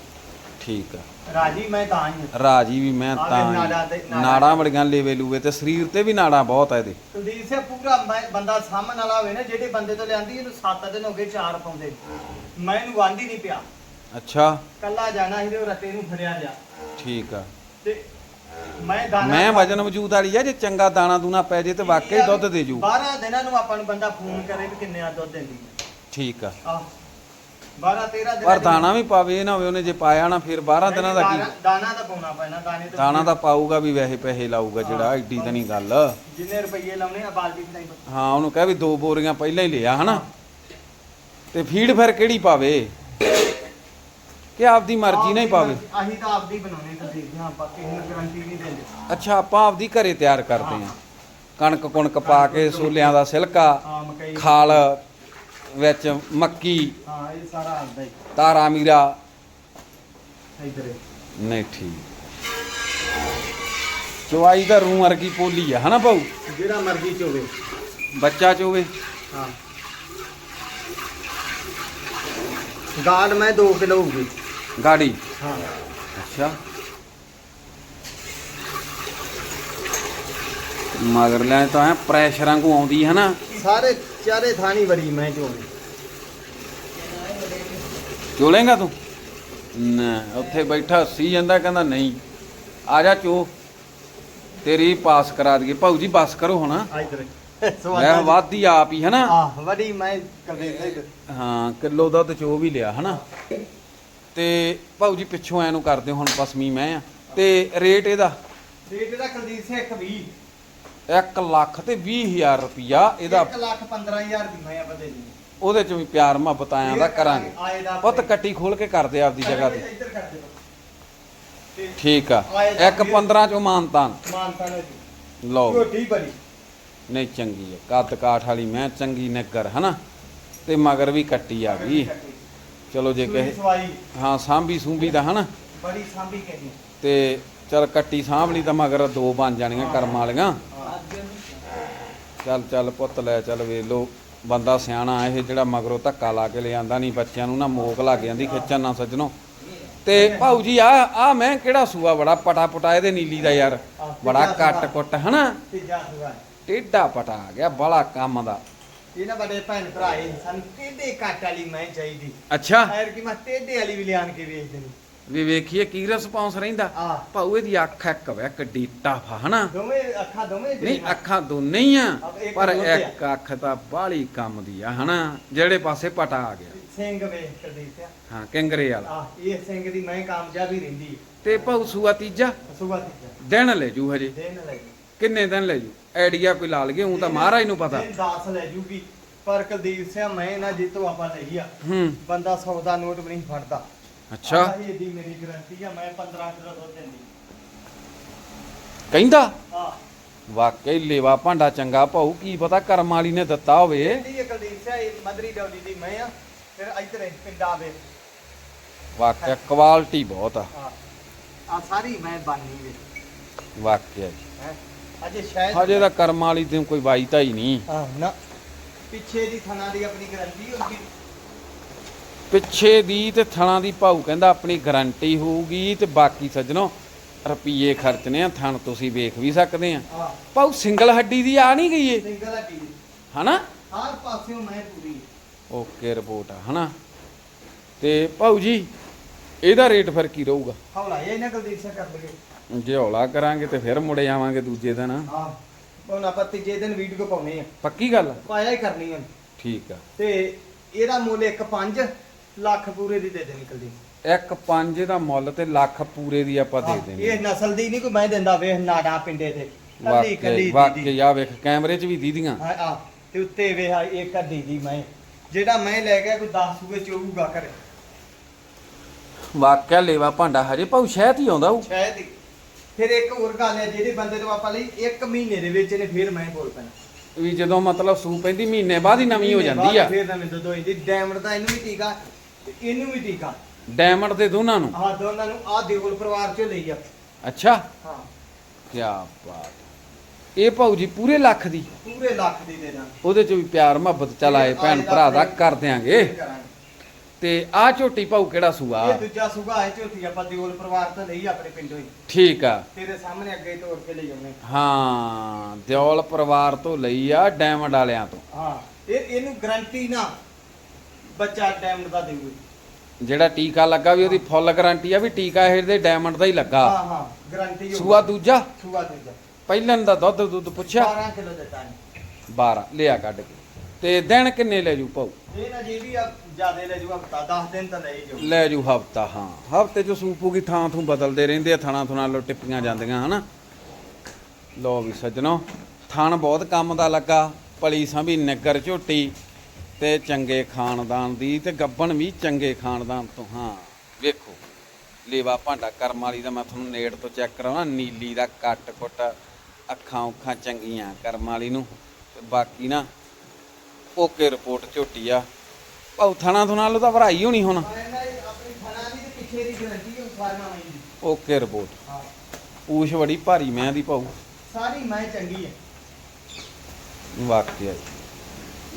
ਠੀਕ ਆ। ਰਾਜੀ ਮੈਂ ਤਾਂ ਹੀ ਆ। ਰਾਜੀ ਵੀ ਮੈਂ ਤਾਂ ਵੇ ਨਾੜਾਂ ਤੇ- ਹੀ। ਨਾੜਾਂ ਨਾੜਾਂ ਬੜੀਆਂ ਲੇਵੇ ਲੂਵੇ ਤੇ ਸਰੀਰ ਤੇ ਵੀ ਨਾੜਾਂ ਬਹੁਤ ਆ ਇਹਦੇ। ਕੁਲਦੀਪ ਸਿੰਘ ਪੂਰਾ ਮੈਂ ਬੰਦਾ ਸਾਹਮਣ ਵਾਲਾ ਹੋਵੇ ਨਾ ਜਿਹੜੇ ਬੰਦੇ ਤੋਂ ਲਿਆਂਦੀ ਇਹਨੂੰ 7 ਦਿਨ ਹੋ ਗਏ ਚਾਰ ਪਾਉਂਦੇ। ਨੂੰ। ਮੈਂ ਇਹਨੂੰ ਵਾਂਦੀ ਨਹੀਂ ਪਿਆ। ਅੱਛਾ। ਕੱਲਾ ਜਾਣਾ ਸੀ ਤੇ ਉਹ ਰੱਤੇ ਨੂੰ ਫੜਿਆ ਜਾ ਠੀਕ ਆ। ਤੇ ਮੈਂ ਦਾਣਾ ਮੈਂ ਵਜਨ ਵਜੂਦ ਵਾਲੀ ਆ ਜੇ ਚੰਗਾ ਦਾਣਾ ਦੂਣਾ ਪੈ ਜੇ ਤੇ ਵਾਕਈ ਦੁੱਧ ਦੇ ਜੂ। 12 ਦਿਨਾਂ ਨੂੰ ਆਪਾਂ ਨੂੰ ਬੰਦਾ ਫੋਨ ਕਰੇ ਵੀ ਕਿੰਨੇ ਆ ਦੁੱਧ ਦਿੰਦੀ। ਠੀਕ ਆ। ਆ 12 13 ਦਿਨਾਂ ਪਰ ਦਾਣਾ ਵੀ ਪਾਵੇ ਇਹ ਨਾ ਹੋਵੇ ਉਹਨੇ ਜੇ ਪਾਇਆ ਨਾ ਫਿਰ 12 ਦਿਨਾਂ ਦਾ ਕੀ? ਦਾਣਾ ਤਾਂ ਪਾਉਣਾ ਪੈਣਾ ਦਾਣੇ ਤੋਂ ਦਾਣਾ ਤਾਂ ਪਾਊਗਾ ਵੀ ਵੈਸੇ ਪੈਸੇ ਲਾਊਗਾ ਜਿਹੜਾ ਐਡੀ ਤਾਂ ਨਹੀਂ ਗੱਲ। ਜਿੰਨੇ ਰੁਪਏ ਲਾਉਣੇ ਆ ਬਾਲਟੀ ਫੜਾਈ ਹਾਂ ਉਹਨੂੰ ਕਹਿ ਵੀ ਦੋ ਬੋਰੀਆਂ ਪਹਿਲਾਂ ਹੀ ਲਿਆ ਹਨਾ? ਤੇ ਫੀਡ ਫਿਰ ਕਿਹੜੀ ਪਾਵੇ? ਕਿ ਆਪਦੀ ਮਰਜ਼ੀ ਨਾਲ ਹੀ ਪਾਵੇ? ਅਸੀਂ ਤਾਂ ਆਪਦੀ ਬਣਾਉਣੇ ਕੁਲਦੀਪ ਹਾਂ ਆਪਾਂ ਕਿਸੇ ਨੂੰ ਗਾਰੰਟੀ ਨਹੀਂ ਦਿੰਦੇ। ਅੱਛਾ ਆਪਾਂ ਆਪਦੀ ਘਰੇ ਤਿਆਰ ਕਰਦੇ ਆ ਕਣਕ ਕੁਣਕ ਪਾ ਕੇ ਸੋਲਿਆਂ ਦਾ ਸਿਲਕਾ ਹਾਂ ਖਾਲ ਵਿੱਚ ਮੱਕੀ ਹਾਂ ਇਹ ਸਾਰਾ ਆਪਦਾ ਹੀ। ਤਾਰਾ ਮੀਰਾ। ਇਧਰ ਨਹੀਂ ਠੀਕ। ਚਵਾਈ ਦਾ ਰੂ ਵਰਗੀ ਪੋਲੀ ਆ ਹਨਾ ਭਾਊ? ਜਿਹੜਾ ਮਰਜ਼ੀ ਚੋਵੇ। ਬੱਚਾ ਚੋਵੇ। ਹਾਂ। ਗਾਲ ਮੈਂ 2 ਕਿਲੋ ਹੋਊਗੀ ਗਾੜੀ? ਹਾਂ। ਅੱਛਾ। ਮਗਰ ਲੈ ਤਾਂ ਐ ਪ੍ਰੈਸ਼ਰਾਂ ਕੋ ਆਉਂਦੀ ਹੈ ਨਾ ਸਾਰੇ ਚਾਰੇ ਥਾਣੀ ਬੜੀ ਮੈਂ ਚੋਵੇ ਚੋਲੇਗਾ ਤੂੰ? ਨਾ ਉੱਥੇ ਬੈਠਾ ਸੀ ਜਾਂਦਾ ਕਹਿੰਦਾ ਨਹੀਂ। ਆ ਜਾ ਚੋ। ਤੇਰੀ ਪਾਸ ਕਰਾ ਦਈਏ। ਭਾਊ ਜੀ ਬਸ ਕਰੋ ਹੁਣ। ਇਧਰ। ਮੈਂ ਵਾਦੀ ਆਪ ਹੀ ਹਨਾ? ਆ ਵੜੀ ਮੈਂ ਇਧਰ ਹਾਂ ਕਿਲੋ ਦੁੱਧ ਚੋ ਵੀ ਲਿਆ ਹਨਾ? ਤੇ ਭਾਊ ਜੀ ਪਿੱਛੋਂ ਐ ਨੂੰ ਕਰਦੇ ਹੁਣ ਪਸਮੀ ਮੈਂ ਆ। ਤੇ ਰੇਟ ਇਹਦਾ? ਰੇਟ ਦਾ ਕੁਲਦੀਪ ਸਿੰਘ 120 1 ਲੱਖ ਤੇ 20000 ਰੁਪਿਆ ਇਹਦਾ 1 ਲੱਖ 15000 ਦੀ ਮੈਂ ਬਦੇ ਦੀ ਉਹਦੇ ਚ ਵੀ ਪਿਆਰ ਮੁਹੱਬਤ ਆਇਆਂ ਦਾ ਕਰਾਂਗੇ। ਪੁੱਤ ਕੱਟੀ ਖੋਲ ਕੇ ਕਰਦੇ ਆਪਦੀ ਜਗ੍ਹਾ ਤੇ। ਇੱਧਰ ਠੀਕ ਆ। ਆਏ ਦਾ ਇੱਕ 15 ਚੋਂ ਮਾਨਤਾਨ। ਮਾਨਤਾ ਨੇ ਲਓ। ਝੋਟੀ ਬੜੀ ਨਹੀਂ ਚੰਗੀ ਹੈ ਕੱਦ ਕਾਠ ਵਾਲੀ ਮੈਂ ਚੰਗੀ ਨਗਰ ਹਨਾ? ਤੇ ਮਗਰ ਵੀ ਕੱਟੀ ਆ ਗਈ। ਚਲੋ ਜੇ ਕਹੇ ਹਾਂ ਸਾਂਭੀ ਸੂੰਭੀ ਦਾ ਹਨਾ? ਬੜੀ ਸਾਂਭੀ ਕਹਿੰਦੀ ਤੇ ਚਲ ਕੱਟੀ ਸਾਂਭ ਲਈ ਤਾਂ ਮਗਰ ਦੋ ਬਣ ਜਾਣੀਆਂ ਕਰਮ ਵਾਲੀਆਂ। ਚੱਲ ਚੱਲ ਪੁੱਤ ਲੈ ਚੱਲ ਵੇਖ ਲੋ ਬੰਦਾ ਸਿਆਣਾ ਇਹ ਜਿਹੜਾ ਮਗਰੋਂ ਧੱਕਾ ਲਾ ਕੇ ਲਿਆਂਦਾ ਨਹੀਂ ਬੱਚਿਆਂ ਨੂੰ ਨਾ ਮੋਕ ਲੱਗ ਜਾਂਦੀ ਖਿੱਚਣ ਨਾ ਸੱਜਣੋ। ਤੇ ਭਾਊ ਜੀ ਆ ਆ ਮੈਂ ਕਿਹੜਾ ਸੂਆ ਬੜਾ ਪਟਾ ਪਟਾ ਇਹਦੇ ਨੀਲੀ ਦਾ ਯਾਰ। ਬੜਾ ਕੱਟ ਕੁੱਟ ਹਨਾ ਟੇਡਾ ਪਟਾ ਆ ਗਿਆ ਬੜਾ ਕੰਮ ਦਾ। ਇਹ ਨਾ ਬੜੇ ਭੈਣ ਭਰਾ ਇਹ ਸਾਨੂੰ ਟੇਡੇ ਕੱਟ ਵਾਲੀ ਮੈਂ ਚਾਹੀਦੀ। ਅੱਛਾ। ਐਰ ਕਿ ਮੈਂ ਟੇਡੇ ਵਾਲੀ ਵੀ ਲਿਆਣ ਕੇ ਵੇਚ ਦੇਣੀ ਵੀ ਵੇਖੀਏ ਕੀ ਰਿਸਪੌਂਸ ਰਹਿੰਦਾ। ਆ। ਭਾਊ ਇਹਦੀ ਅੱਖ ਇੱਕ ਵੇ ਕਿੱਡੀ ਟਾਫਾ ਹਨਾ? ਦੋਵੇਂ ਅੱਖਾਂ ਦੋਵੇਂ ਨਹੀਂ ਅੱਖਾਂ ਦੋਨੇ ਹੀ ਆ ਅਬ ਇੱਕ ਪਰ ਆ। ਇੱਕ ਅੱਖ ਤਾਂ ਬਾਹਲੀ ਕੰਮ ਦੀ ਆ ਹਨਾ? ਜਿਹੜੇ ਪਾਸੇ ਪਟਾ ਆ ਗਿਆ। ਸਿੰਘ ਵੇਖ ਕੁਲਦੀਪ ਸਿੰਘ ਹਾਂ ਕਿੰਗਰੇ ਵਾਲਾ। ਆ ਇਹ ਸਿੰਘ ਦੀ ਮੈਂ ਕਾਮਯਾਬੀ ਰਹਿੰਦੀ ਤੇ ਭਾਊ ਸੂਆ ਤੀਜਾ? ਸੁਬਾ ਤੀਜਾ। ਦਿਨ ਲੈ ਜੂ ਹਜੇ। ਦਿਨ ਲੈ ਕਿੰਨੇ ਦਿਨ ਲੈ ਜੂ? ਆਈਡੀਆ ਕੋਈ ਲਾ ਲਗੇ ਉਹ ਤਾਂ ਮਹਾਰਾਜ ਨੂੰ ਪਤਾ। ਦਿਨ 10 ਲੈ ਜੂਗੀ। ਪਰ ਕੁਲਦੀਪ ਸਿੰਘ ਮੈਂ ਨਾ ਜਿੱਤੋਂ ਆਪਾਂ ਲਈ ਆ। ਹੂੰ। ਬੰਦਾ 100 ਦਾ ਨੋਟ ਵੀ ਨਹੀਂ ਫੜਦਾ। ਅੱਛਾ। ਆਹ ਇਹਦੀ ਮੇਰੀ ਗਰੰਟੀ ਆ ਮੈਂ 15 ਕਿਲੋ ਦੁੱਧ ਦਿੰਦੀ। ਕਹਿੰਦਾ? ਆ ਵਾਕਈ ਲੇਵਾ ਭਾਂਡਾ ਚੰਗਾ ਭਾਊ ਕੀ ਪਤਾ ਕਰਮ ਵਾਲੀ ਨੇ ਦਿੱਤਾ ਹੋਵੇ। ਇਹਦੀ ਇਹ ਕੁਲਦੀਪ ਸਿੰਘ ਇਹ ਮਦਰੀ ਡੌਲੀ ਦੀ ਮੈਂ ਆ ਫਿਰ ਇੱਧਰ ਇਹ ਪਿੰਡਾ ਵੇ ਵਾਕਿਆ ਕੁਆਲਿਟੀ ਬਹੁਤ ਆ। ਆ ਆ ਸਾਰੀ ਮੈਂ ਬਾਨੀ ਵੇ। ਵਾਕਿਆ ਜੀ। ਹੈ? ਅਜੇ ਸ਼ਾਇਦ ਹਜੇ ਤਾਂ ਕਰਮ ਵਾਲੀ ਤੇ ਕੋਈ ਵਾਈ ਤਾਂ ਹੀ ਨਹੀਂ। ਹਾਂ ਨਾ। ਪਿੱਛੇ ਦੀ ਥਣਾ ਦੀ ਆਪਣੀ ਗਾਰੰਟੀ ਹੁੰਦੀ। ਪਿੱਛੇ ਦੀ ਤੇ ਥਣਾ ਦੀ ਭਾਊ ਕਹਿੰਦਾ ਆਪਣੀ ਗਾਰੰਟੀ ਹੋਊਗੀ ਤੇ ਬਾਕੀ ਸੱਜਣੋ ਰੁਪਈਏ ਖਰਚਨੇ ਆ ਥਣ ਤੁਸੀਂ ਵੇਖ ਵੀ ਸਕਦੇ ਆ। ਭਾਊ ਸਿੰਗਲ ਹੱਡੀ ਦੀ ਆ ਨਹੀਂ ਗਈ ਏ ਸਿੰਗਲ ਹੱਡੀ ਦੀ। ਹਨਾ? ਹਰ ਪਾਸਿਓਂ ਮੈਂ ਪੂਰੀ। ਓਕੇ ਰਿਪੋਰਟ ਆ ਹਨਾ? ਤੇ ਭਾਊ ਜੀ ਇਹਦਾ ਰੇਟ ਫਿਰ ਕੀ ਰਹੂਗਾ? ਹੌਲਾ ਇਹ ਨਾ ਕੁਲਦੀਪ ਸਿੰਘ ਕਰ ਲਗੇ ਜੇ ਹੌਲਾ ਕਰਾਂਗੇ ਤੇ ਫਿਰ ਮੁੜੇ ਆਵਾਂਗੇ ਦੂਜੇ ਦਿਨ। ਹਾਂ। ਹੁਣ ਆਪਾਂ ਤੀਜੇ ਦਿਨ ਵੀਡੀਓ ਪਾਉਣੇ ਆ। ਪੱਕੀ ਗੱਲ? ਪਾਇਆ ਹੀ ਕਰਨੀ ਆ। ਠੀਕ ਆ। ਤੇ ਇਹਦਾ ਮੁੱਲ 1.5 ਲੱਖ ਪੂਰੇ ਦੀ ਦੇ ਦੇ ਨਿਕਲਦੀ। ਇੱਕ ਪੰਜ ਦਾ ਮੁੱਲ ਤੇ ਲੱਖ ਪੂਰੇ ਦੀ ਆਪਾਂ ਦੇ ਦੇਣੀ। ਇਹ ਨਸਲ ਦੀ ਨਹੀਂ ਕੋਈ ਮੈਂ ਦਿੰਦਾ ਵੇਖ ਨਾੜਾ ਪਿੰਡੇ ਤੇ। ਕੱਲੀ ਕੱਲੀ ਵਾਕਈ ਆ ਵੇਖ ਕੈਮਰੇ 'ਚ ਵੀ ਦੀਦੀਆਂ। ਹਾਂ ਆ ਤੇ ਉੱਤੇ ਵੇਖ ਇਹ ਕੱਢੀ ਦੀ ਮੈਂ। ਜਿਹੜਾ ਮੈਂ ਲੈ ਗਿਆ ਕੋਈ 10 ਸੂਏ ਚੋਊਗਾ ਘਰੇ। ਵਾਕਿਆ ਲੇਵਾ ਭਾਂਡਾ ਹਜੇ ਭਾਊ ਸ਼ਹਿਦ ਹੀ ਆਉਂਦਾ ਉਹ ਸ਼ਾਇਦ ਹੀ। ਫਿਰ ਇੱਕ ਹੋਰ ਗੱਲ ਹੈ ਜਿਹੜੇ ਬੰਦੇ ਤੋਂ ਆਪਾਂ ਲਈ 1 ਮਹੀਨੇ ਦੇ ਵਿੱਚ ਇਹਨੇ ਫਿਰ ਮੈਂ ਬੋਲ ਪੈਣਾ। ਵੀ ਜਦੋਂ ਮਤਲਬ ਸੂ ਪੈਂਦੀ ਮਹੀਨੇ ਬਾਅਦ ਹੀ ਨਵੀਂ ਹੋ ਜਾਂਦੀ ਆ। ਫਿਰ ਨਵੀਂ ਦੁੱਧ ਹੋ ਜਾਂਦੀ। ਡਾਇਮੰਡ ਦਾ ਇਹਨੂੰ ਵੀ ਟੀਕਾ ਤੇ ਇਹਨੂੰ ਵੀ ਟੀਕਾ ਡਾਇਮੰਡ ਦੇ ਦੋਨਾਂ ਨੂੰ? ਆਹ ਦੋਨਾਂ ਨੂੰ। ਆਹ ਦਿਓਲ ਪਰਿਵਾਰ ਚੋਂ ਲਈ ਆ। ਅੱਛਾ? ਹਾਂ। ਕੀ ਬਾਤ। ਇਹ ਭਾਊ ਜੀ ਪੂਰੇ ਲੱਖ ਦੀ? ਪੂਰੇ ਲੱਖ ਦੀ ਦੇ ਦਾਂ ਉਹਦੇ 'ਚ ਵੀ ਪਿਆਰ ਮੁਹੱਬਤ ਚਲਾਏ ਭੈਣ ਭਰਾ ਦਾ ਕਰ ਦਿਆਂਗੇ। ਤੇ ਆ ਝੋਟੀ ਭਾਊ ਕਿਹੜਾ ਸੂਆ? ਇਹ ਦੂਜਾ ਸੁਗਾ ਹੈ ਝੋਟੀ ਆਪਾਂ ਦਿਓਲ ਪਰਿਵਾਰ ਤੋਂ ਲਈ ਆਪਣੇ ਪਿੰਡੋਂ ਹੀ। ਠੀਕ ਆ। ਤੇਰੇ ਸਾਹਮਣੇ ਅੱਗੇ ਤੋੜ ਕੇ ਲਈ ਆਉਣੇ। ਹਾਂ ਦਿਓਲ ਪਰਿਵਾਰ ਤੋਂ ਲਈ ਆ ਡਾਇਮੰਡ ਵਾਲਿਆਂ ਤੋਂ। ਹਾਂ ਇਹ ਇਹਨੂੰ ਗਰੰਟੀ ਨਾ ਬੱਚਾ ਡਾਇਮੰਡ ਦਾ ਦੇਊਗੀ ਜਿਹੜਾ ਟੀਕਾ ਲੱਗਾ ਵੀ ਉਹਦੀ ਫੁੱਲ ਗਾਰੰਟੀ ਆ ਵੀ ਟੀਕਾ ਇਹਦੇ ਡਾਇਮੰਡ ਦਾ ਹੀ ਲੱਗਾ। ਹਾਂ ਹਾਂ ਗਰੰਟੀ ਸੂਆ ਦੂਜਾ? ਸੂਆ ਦੂਜਾ। ਪਹਿਲਨ ਦਾ ਦੁੱਧ ਦੁੱਧ ਪੁੱਛਿਆ? 12 ਕਿਲੋ ਦਿੱਤਾ ਨੇ 12 ਲਿਆ ਕੱਢ ਕੇ। ਤੇ ਦਿਨ ਕਿੰਨੇ ਲੈ ਜੂ ਭਾਊ? ਇਹ ਨਾ ਜੀ ਵੀ ਜਿਆਦੇ ਲੈ ਜੂ ਹਫਤਾ 10 ਦਿਨ ਤਾਂ ਲੈ ਜਾਊ। ਲੈ ਜੂ ਹਫਤਾ ਹਾਂ। ਹਫ਼ਤੇ ਚ ਸੂਪੂਗੀ ਥਾਂ ਥੂ ਬਦਲਦੇ ਰਹਿੰਦੇ ਆ ਥਾਣਾ ਥੁਣਾ ਲੋ ਟਿੱਪੀਆਂ ਜਾਂਦੀਆਂ ਹਨਾ? ਲੋ ਵੀ ਸੱਜਣੋ ਥਣ ਬਹੁਤ ਕੰਮ ਦਾ ਲੱਗਾ ਭਲੀ ਸੰਭੀ ਨਗਰ ਝੋਟੀ। ਤੇ ਚੰਗੇ ਖਾਨਦਾਨ ਦੀ ਤੇ ਗੱਬਣ ਵੀ ਚੰਗੇ ਖਾਨਦਾਨ ਤੋਂ ਹਾਂ। ਵੇਖੋ ਲੇਵਾ ਭਾਂਡਾ ਕਰਮ ਵਾਲੀ ਦਾ ਮੈਂ ਤੁਹਾਨੂੰ ਨੇੜ ਤੋਂ ਚੈੱਕ ਕਰਾਉਣਾ ਨੀਲੀ ਦਾ ਕੱਟ ਕੁੱਟ ਅੱਖਾਂ ਉੱਖਾਂ ਚੰਗੀਆਂ ਕਰਮ ਵਾਲੀ ਨੂੰ। ਤੇ ਬਾਕੀ ਨਾ ਓਕੇ ਰਿਪੋਰਟ ਝੋਟੀ ਆ। ਭਾਉ ਥਣਾ ਥੁਣਾ ਲੋ ਤਾਂ ਭਰਾਈ ਹੋਣੀ ਹੁਣ। ਤੇ ਓਕੇ ਰਿਪੋਰਟ। ਪੂਛ ਬੜੀ ਭਾਰੀ ਮੈਂ ਦੀ ਭਾਉ। ਸਾਰੀ ਮੈਂ ਚੰਗੀ ਹੈ ਵਾਕਿਆ